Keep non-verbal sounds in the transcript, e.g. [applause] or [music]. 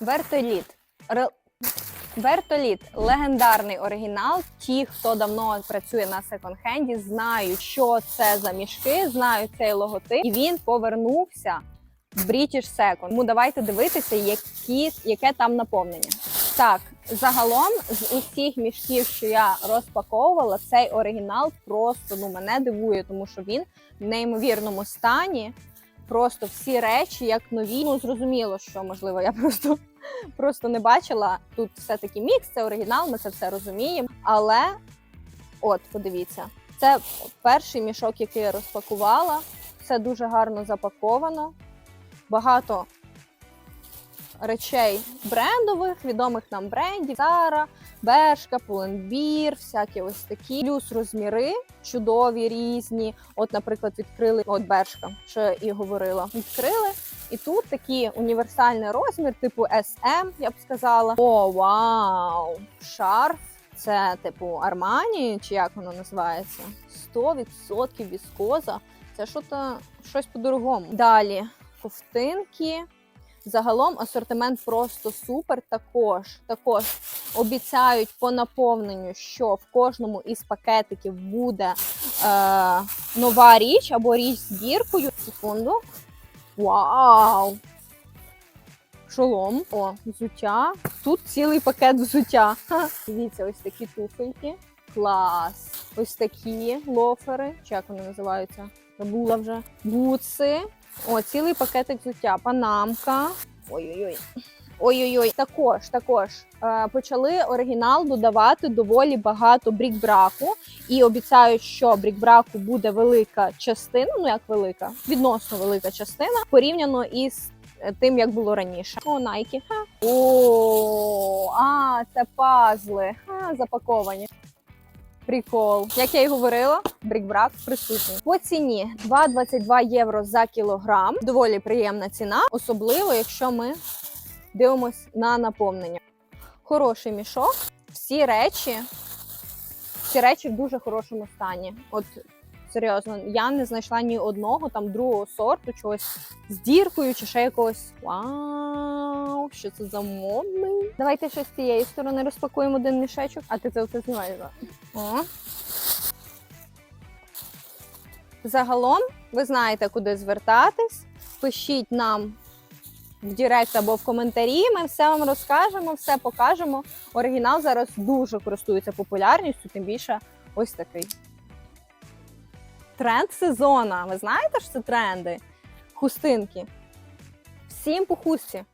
Вертоліт. Ре- Вертоліт легендарний оригінал. Ті, хто давно працює на секонд-хенді, знають, що це за мішки, знають цей логотип, і він повернувся в British Second. Тому давайте дивитися, які, яке там наповнення. Так, загалом з усіх мішків, що я розпаковувала, цей оригінал просто ну мене дивує, тому що він в неймовірному стані. Просто всі речі як нові. Ну зрозуміло, що можливо я [laughs] просто, просто не бачила. Тут все-таки мікс, це оригінал, ми це все розуміємо. Але от, подивіться, це перший мішок, який я розпакувала. Все дуже гарно запаковано. Багато речей брендових, відомих нам брендів. Зара, Бершка, Pull&Bear, всякі ось такі. Плюс розміри чудові, різні. От, наприклад, відкрили от Бершка, що я і говорила. Відкрили. І тут такий універсальний розмір, типу SM, я б сказала. О, вау! Шарф. Це типу Армані, чи як воно називається? 100% віскоза. Це що-то щось по-дорогому. Далі ковтинки. Загалом асортимент просто супер. Також також обіцяють по наповненню, що в кожному із пакетиків буде е, нова річ або річ з біркою. Секунду. Вау! Шолом, о, взуття. Тут цілий пакет взуття. Дивіться, ось такі туфельки. Клас. Ось такі лофери. Чи як вони називаються? Забула вже. Бутси. О, цілий пакетик взуття. Панамка. Ой-ой-ой. Ой-ой-ой, також також е, почали оригінал додавати доволі багато брікбраку, і обіцяють, що брікбраку буде велика частина. Ну як велика, відносно велика частина, порівняно із е, тим, як було раніше. О. Ха. О, а це пазли. Ха, запаковані. Прикол. Як я і говорила, брікбрак присутній. По ціні 2,22 євро за кілограм. Доволі приємна ціна, особливо якщо ми дивимось на наповнення. Хороший мішок. Всі речі, всі речі в дуже хорошому стані. От серйозно, я не знайшла ні одного там другого сорту, чогось з діркою чи ще якогось. Вау, що це за модний. Давайте ще з цієї сторони розпакуємо один мішечок, а ти це все знімаєш. О. Загалом, ви знаєте, куди звертатись. Пишіть нам в Директ або в коментарі. Ми все вам розкажемо, все покажемо. Оригінал зараз дуже користується популярністю, тим більше ось такий. Тренд сезона. Ви знаєте, що це тренди? Хустинки. Всім по хусті.